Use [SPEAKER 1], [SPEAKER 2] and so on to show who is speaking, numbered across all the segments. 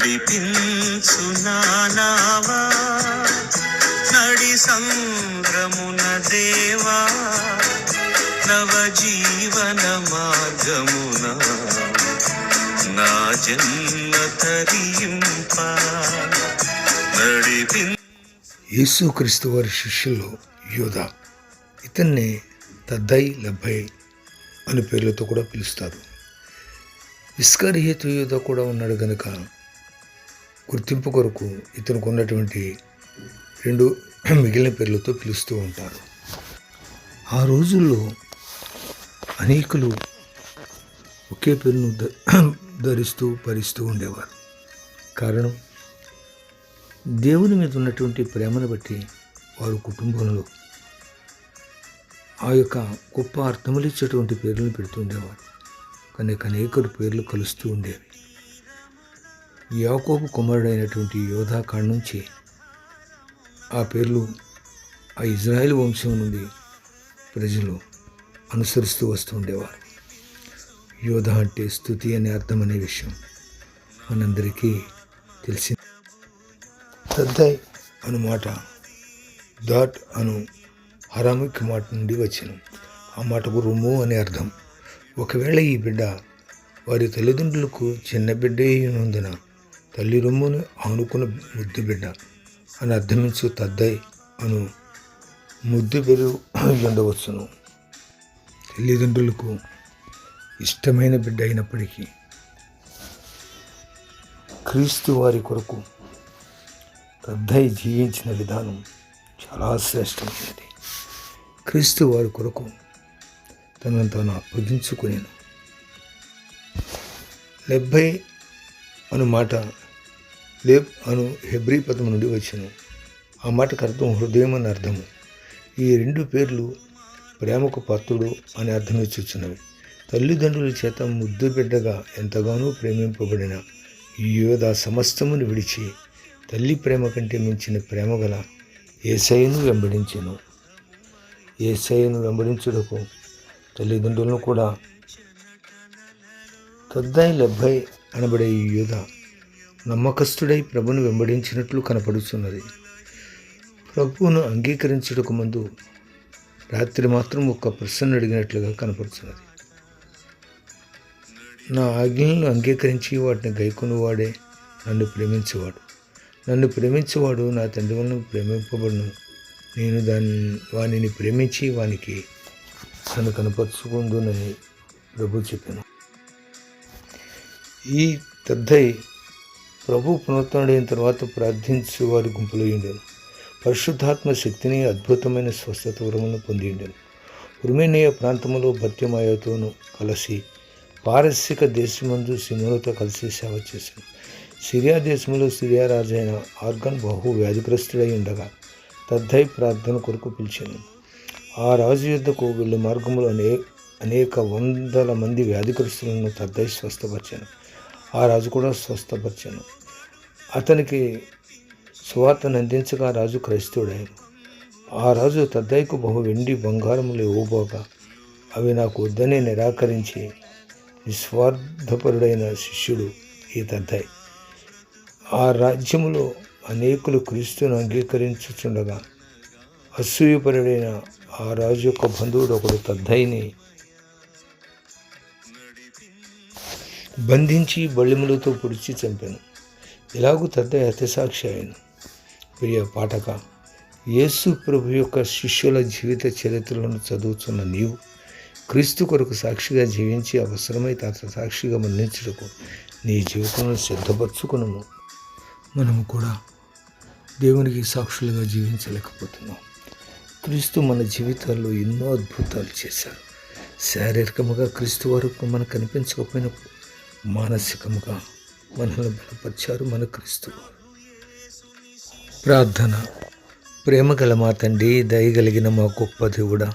[SPEAKER 1] నడిపించు నానావా నడి సంద్రమున దేవా? నవజీవన మార్గమున నా జన్మ తరింప. నడిపి
[SPEAKER 2] యేసుక్రీస్తు వారి శిష్యులు యోధ ఇతన్ని తద్దై లభై అనే పేర్లతో కూడా పిలుస్తారు. ఇస్కరియేతు యోధ కూడా ఉన్నాడు గనుక గుర్తింపు కొరకు ఇతనికి ఉన్నటువంటి రెండు మిగిలిన పేర్లతో పిలుస్తూ ఉంటారు. ఆ రోజుల్లో అనేకులు ఒకే పేరును ధరిస్తూ భరిస్తూ ఉండేవారు. కారణం? దేవుని మీద ఉన్నటువంటి ప్రేమను బట్టి వారు కుటుంబంలో ఆ యొక్క గొప్ప అర్థములు ఇచ్చేటువంటి పేర్లను పెడుతూ ఉండేవారు. కానీ అనేకరు పేర్లు కలుస్తూ ఉండేవి. యాకోబు కుమారుడైనటువంటి యోధా కాడ నుంచి ఆ పేర్లు ఆ ఇజ్రాయెల్ వంశం నుండి ప్రజలు అనుసరిస్తూ వస్తూ ఉండేవారు. యోధ అంటే స్థుతి అనే అర్థం అనే విషయం మనందరికీ తెలిసింది. తద్దై అను మాట దాట్ అను హరామిక్ మాట నుండి వచ్చిన ఆ మాటకు రొమ్ము అనే అర్థం. ఒకవేళ ఈ బిడ్డ వారి తల్లిదండ్రులకు చిన్న బిడ్డ అయినందున తల్లి రొమ్మును ఆనుకున్న ముద్దు బిడ్డ అని అర్థమించు తద్దై అను ముద్దు పేరు ఉండవచ్చును తల్లిదండ్రులకు ఇష్టమైన బిడ్డ అయినప్పటికీ క్రీస్తు వారి కొరకు పెద్దయి జీవించిన విధానం చాలా శ్రేష్టమైనది. క్రీస్తు వారి కొరకు తనను తాను అప్పగించుకునేను. లెబ్బై అను మాట లేబ్ అను హెబ్రీ పదం నుండి వచ్చాను. ఆ మాటకు అర్థం హృదయం అని అర్థము ఈ రెండు పేర్లు ప్రేమకు పాత్రుడు అని అర్థం ఇచ్చుచున్నవి తల్లిదండ్రుల చేత ముద్దు బిడ్డగా ఎంతగానో ప్రేమింపబడిన యోధ సమస్తమును విడిచి తల్లి ప్రేమ కంటే మించిన ప్రేమ గల ఏసైను వెంబడించాను. ఏసైను వెంబడించుటకు తల్లిదండ్రులను కూడా తద్దాయి లబ్బాయి అనబడే ఈ యోధ నమ్మకస్తుడై ప్రభును వెంబడించినట్లు కనపడుతున్నది ప్రభువును అంగీకరించుటకు ముందు రాత్రి మాత్రం ఒక ప్రశ్న అడిగినట్లుగా కనపడుతున్నది నా ఆజ్ఞలను అంగీకరించి వాటిని గైకొనివాడే నన్ను ప్రేమించేవాడు. నన్ను ప్రేమించేవాడు నా తండ్రి వలన ప్రేమింపబడును. నేను దాని వానిని ప్రేమించి వానికి నన్ను కనపరుచుకుందునని ప్రభు చెప్పాను. ఈ తద్దై ప్రభు పునరుత్డైన తర్వాత ప్రార్థించి వారి గుంపులో ఉండేను పరిశుద్ధాత్మ శక్తిని అద్భుతమైన స్వస్థత వరమును పొంది ఉండేను ఉర్మేనియ ప్రాంతంలో భత్యమాయతోనూ కలిసి పారసిక దేశమందు సిమోనుతో కలిసి సేవ చేశాను. సిరియా దేశంలో సిరియా రాజైన అయిన ఆర్గన్ బహు వ్యాధిగ్రస్తుడై ఉండగా తద్దై ప్రార్థన కొరకు పిలిచాను. ఆ రాజు యుద్ధకు వెళ్ళే మార్గంలో అనే అనేక వందల మంది వ్యాధిగ్రస్తులను తద్దై స్వస్థపరిచాను. ఆ రాజు కూడా స్వస్థపరిచాను అతనికి సువార్తను అందించగా రాజు క్రైస్తవుడాయను ఆ రాజు తద్దైకు బహు వెండి బంగారములు ఇవ్వబోగా అవి నాకు వద్దని నిరాకరించి నిస్వార్థపరుడైన శిష్యుడు ఈ తద్దయ్. ఆ రాజ్యములో అనేకులు క్రీస్తును అంగీకరించుచుండగా అసూయపరుడైన ఆ రాజు యొక్క బంధువుడు ఒకడు తద్దైని బంధించి బళ్ళిములతో పొడిచి చంపాను. ఇలాగూ తద్ద యథసాక్షి అయ్యాను ప్రియ పాఠక యేసు ప్రభు యొక్క శిష్యుల జీవిత చరిత్రలను చదువుతున్న నీవు క్రీస్తు కొరకు సాక్షిగా జీవించి అవసరమైతే అతను సాక్షిగా మన్నించుటకు నీ జీవితంలో సిద్ధపరచుకును మనము కూడా దేవునికి సాక్షులుగా జీవించలేకపోతున్నాం. క్రీస్తు మన జీవితాల్లో ఎన్నో అద్భుతాలు చేశారు శారీరకముగా క్రీస్తు వరకు మనకు కనిపించకపోయినప్పుడు మానసికముగా మనల్ని బలపరిచారు మన క్రీస్తు ప్రార్థన. ప్రేమ గల మా తండ్రి దయగలిగిన మా గొప్ప దేవుడా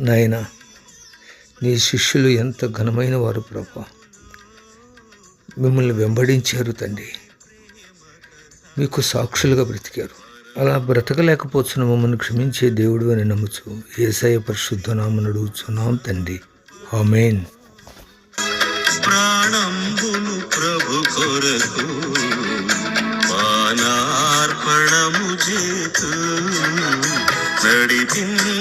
[SPEAKER 2] నాయన నీ శిష్యులు ఎంత ఘనమైన వారు ప్రభా. మిమ్మల్ని వెంబడించారు తండ్రి. మీకు సాక్షులుగా బ్రతికారు. అలా బ్రతకలేకపోతున్న మమ్మల్ని క్షమించే దేవుడు అని నమ్ముచు ఏసయ పరిశుద్ధ నామను అడుగుచున్నాం తండ్రి. ఆమెన్.
[SPEAKER 1] కొరకు పానార్పణము చేతు నడిపింది